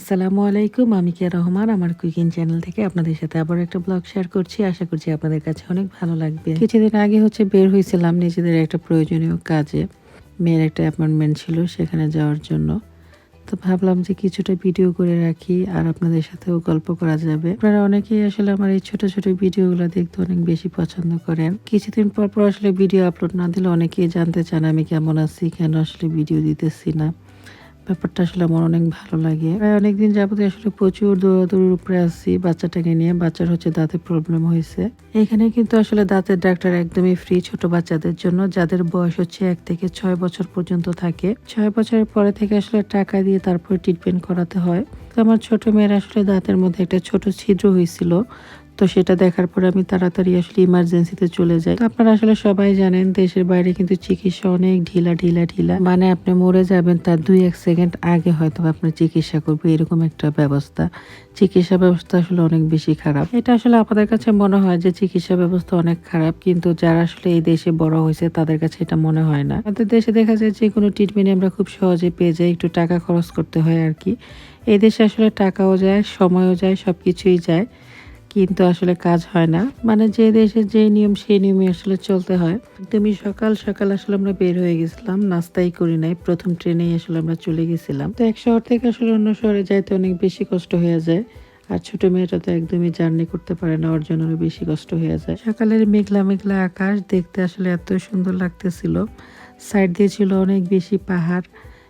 আসসালামু আলাইকুম, আমি কিয়া রহমান। আমার কুকিং চ্যানেল থেকে আপনাদের সাথে আবার একটা ব্লগ শেয়ার করছি। আশা করছি আপনাদের কাছে অনেক ভালো লাগবে। কিছুদিন আগে হচ্ছে বের হয়েছিলাম নিজেদের একটা প্রয়োজনীয় কাজে। মেয়ের একটা অ্যাপয়েন্টমেন্ট ছিল সেখানে যাওয়ার জন্য। তো ভাবলাম যে কিছুটা ভিডিও করে রাখি আর আপনাদের সাথেও গল্প করা যাবে। আপনারা অনেকেই আসলে আমার এই ছোট ছোট ভিডিওগুলো দেখতে অনেক বেশি পছন্দ করেন। কিছুদিন পর পর আসলে ভিডিও আপলোড না দিলে অনেকেই জানতে চান আমি কেমন আছি, কেন আসলে ভিডিও দিতেছি না। ব্যাপারটা আসলে আমার অনেক ভালো লাগে। অনেকদিন যাবত আসলে প্রচুর দৌড়াদৌড়ির উপরে আসছি বাচ্চাটাকে নিয়ে। বাচ্চার হচ্ছে দাঁতের প্রবলেম হয়েছে। এখানে কিন্তু আসলে দাঁতের ডাক্তার একদমই ফ্রি ছোট বাচ্চাদের জন্য, যাদের বয়স হচ্ছে এক থেকে ছয় বছর পর্যন্ত থাকে। ছয় বছরের পরে থেকে আসলে টাকা দিয়ে তারপরে ট্রিটমেন্ট করাতে হয়। তো আমার ছোট মেয়ের আসলে দাঁতের মধ্যে একটা ছোট ছিদ্র হয়েছিল। তো সেটা দেখার পরে আমি তাড়াতাড়ি আসলে ইমার্জেন্সিতে চলে যাই। আপনারা আসলে সবাই জানেন, দেশের বাইরে কিন্তু চিকিৎসা অনেক ঢিলা ঢিলা ঢিলা। মানে আপনি মরে যাবেন তার দুই এক সেকেন্ড আগে হয়তো আপনার চিকিৎসা করবে, এরকম একটা ব্যবস্থা। চিকিৎসা ব্যবস্থা আসলে অনেক বেশি খারাপ। এটা আসলে আপনাদের কাছে মনে হয় যে চিকিৎসা ব্যবস্থা অনেক খারাপ, কিন্তু যারা আসলে এই দেশে বড় হয়েছে তাদের কাছে এটা মনে হয় না। আমাদের দেশে দেখা যায় যে কোনো ট্রিটমেন্ট আমরা খুব সহজে পেয়ে যাই, একটু টাকা খরচ করতে হয় আর কি। এই দেশে আসলে টাকাও যায়, সময়ও যায় সব কিছুই যায়। কিন্তু আসলে কাজ হয় না। মানে যে দেশে যে নিয়ম, সেই নিয়মে আসলে চলতে হয়। তুমি সকাল সকাল আসলে আমরা বের হয়ে গেছিলাম। নাস্তাই করি নাই। প্রথম ট্রেনেই আসলে আমরা চলে গেছিলাম। তো এক শহর থেকে আসলে অন্য শহরে যাইতে অনেক বেশি কষ্ট হয়ে যায়। আর ছোট মেয়েটা তো একদমই জার্নি করতে পারে না। ওর জন্য বেশি কষ্ট হয়ে যায়। সকালের মেঘলা মেঘলা আকাশ দেখতে আসলে এত সুন্দর লাগতেছিল। সাইড দিয়ে ছিল অনেক বেশি পাহাড়।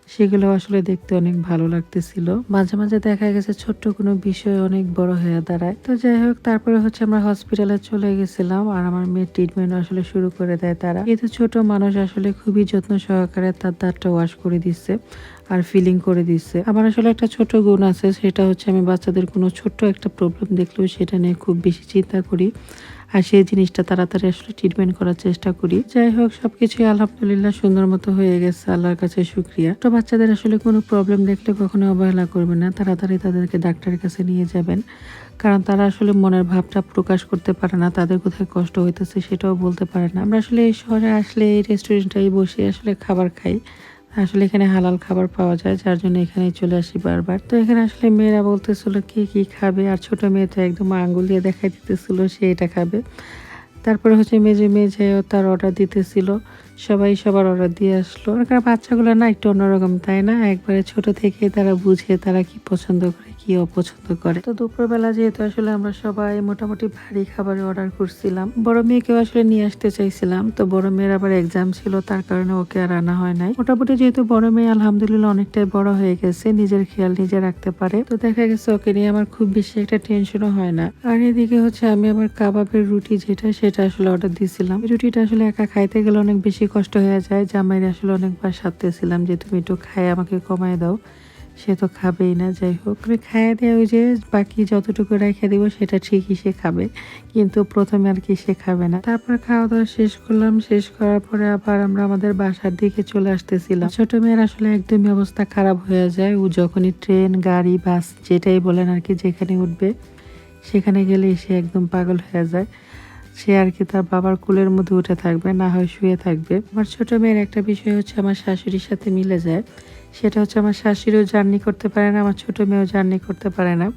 সেগুলো আসলে দেখতে অনেক ভালো লাগতেছিল। মাঝে মাঝে দেখা গেছে ছোট্ট কোনো বিষয় অনেক বড় হয়ে দাঁড়ায়। তো যাই হোক, তারপরে হচ্ছে আমরা হসপিটালে চলে গেছিলাম আর আমার মেয়ের ট্রিটমেন্ট আসলে শুরু করে দেয় তারা। কিন্তু ছোট মানুষ আসলে খুবই যত্ন সহকারে তার দাঁতটা ওয়াশ করে দিচ্ছে আর ফিলিং করে দিচ্ছে। আমার আসলে একটা ছোট গুণ আছে, সেটা হচ্ছে আমি বাচ্চাদের কোনো ছোট্ট একটা প্রবলেম দেখলেও সেটা নিয়ে খুব বেশি চিন্তা করি। আর সেই জিনিসটা তাড়াতাড়ি আসলে ট্রিটমেন্ট করার চেষ্টা করি। যাই হোক, সবকিছুই আলহামদুলিল্লাহ সুন্দর মতো হয়ে গেছে, আল্লাহর কাছে শুক্রিয়া। তো বাচ্চাদের আসলে কোনো প্রবলেম দেখলে কখনো অবহেলা করবেন না, তাড়াতাড়ি তাদেরকে ডাক্তারের কাছে নিয়ে যাবেন। কারণ তারা আসলে মনের ভাবটা প্রকাশ করতে পারে না, তাদের কোথায় কষ্ট হইতেছে সেটাও বলতে পারে না। আমরা আসলে এই শহরে আসলে এই রেস্টুরেন্টটাই বসে আসলে খাবার খাই। আসলে এখানে হালাল খাবার পাওয়া যায়, যার জন্য এখানে চলে আসি বারবার। তো এখানে আসলে মেয়েরা বলতেছিল, কে, কি খাবে? আর ছোট মেয়ে তো একদম আঙ্গুল দিয়ে দেখাই দিতেছিল, সে এটা খাবে। তারপরে হচ্ছে মেজে মেয়ে মেজেও তার অর্ডার দিতেছিল। সবাই সবার অর্ডার দিয়ে আসলো। কারণ বাচ্চাগুলো না একটু অন্যরকম, তাই না? একবারে ছোট থেকে তারা বুঝে তারা কি পছন্দ করে, কি অপছন্দ করে। তো দুপুরবেলা যেহেতু আসলে আমরা সবাই মোটামুটি ভারী খাবার অর্ডার করছিলাম, বড় মেয়েকেও আসলে নিয়ে আসতে চাইছিলাম। তো বড় মেয়ের আবার এক্সাম ছিল, তার কারণে ওকে আর আনা হয় নাই। মোটামুটি যেহেতু বড় মেয়ে, আলহামদুলিল্লাহ অনেকটাই বড় হয়ে গেছে, নিজের খেয়াল নিজে রাখতে পারে। তো দেখা গেছে ওকে নিয়ে আমার খুব বেশি একটা টেনশনও হয় না। আর এদিকে হচ্ছে আমি আমার কাবাবের রুটি যেটা, সেটা আসলে অর্ডার দিয়েছিলাম রুটিটা আসলে একা খাইতে গেলে অনেক বেশি কষ্ট হয়ে যায়। জামাইয়ের আসলে অনেকবার সাথে ছিলাম যে, তুমি একটু খায়, আমাকে কমায় দাও। সে তো খাবেই না, যাই হোক। আমি খাইয়ে দেয় ওই যে বাকি যতটুকু রেখে দিব, সেটা ঠিকই সে খাবে। কিন্তু প্রথমে আর কি সে খাবে না। তারপর খাওয়া দাওয়া শেষ করলাম। শেষ করার পরে আবার আমরা আমাদের বাসার দিকে চলে আসতেছিলাম। ছোট মেয়ের আসলে একদমই অবস্থা খারাপ হয়ে যায়। ও যখনই ট্রেন, গাড়ি, বাস যেটাই বলেন আর কি, যেখানে উঠবে, সেখানে গেলে সে একদম পাগল হয়ে যায়। সে আর কি তার বাবার কুলের মধ্যে উঠে থাকবে, না হয় শুয়ে থাকবে। আমার ছোট মেয়ের একটা বিষয় হচ্ছে, আমার শাশুড়ির সাথে মিলে যায়। সেটা হচ্ছে, আমার শাশুড়িও জার্নি করতে পারে না, আমার ছোট মেয়েও জার্নি করতে পারে না।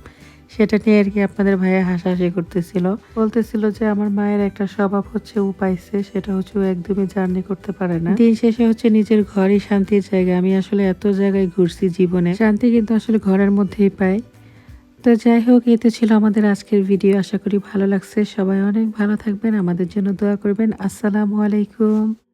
সেটা নিয়ে আর কি আপনাদের ভাইয়া হাসাহাসি করতেছিল। বলতেছিল যে, আমার মায়ের একটা স্বভাব হচ্ছে, ও পাইছে, সেটা হচ্ছে ও একদমই জার্নি করতে পারে না। দিন শেষে হচ্ছে নিজের ঘরই শান্তির জায়গা। আমি আসলে এত জায়গায় ঘুরছি জীবনে। শান্তি কিন্তু আসলে ঘরের মধ্যেই পাই। তো যাই হোক, এই তো ছিল আমাদের আজকের ভিডিও আশা করি ভালো লাগছে। সবাই অনেক ভালো থাকবেন। আমাদের জন্য দোয়া করবেন। আসসালামু আলাইকুম।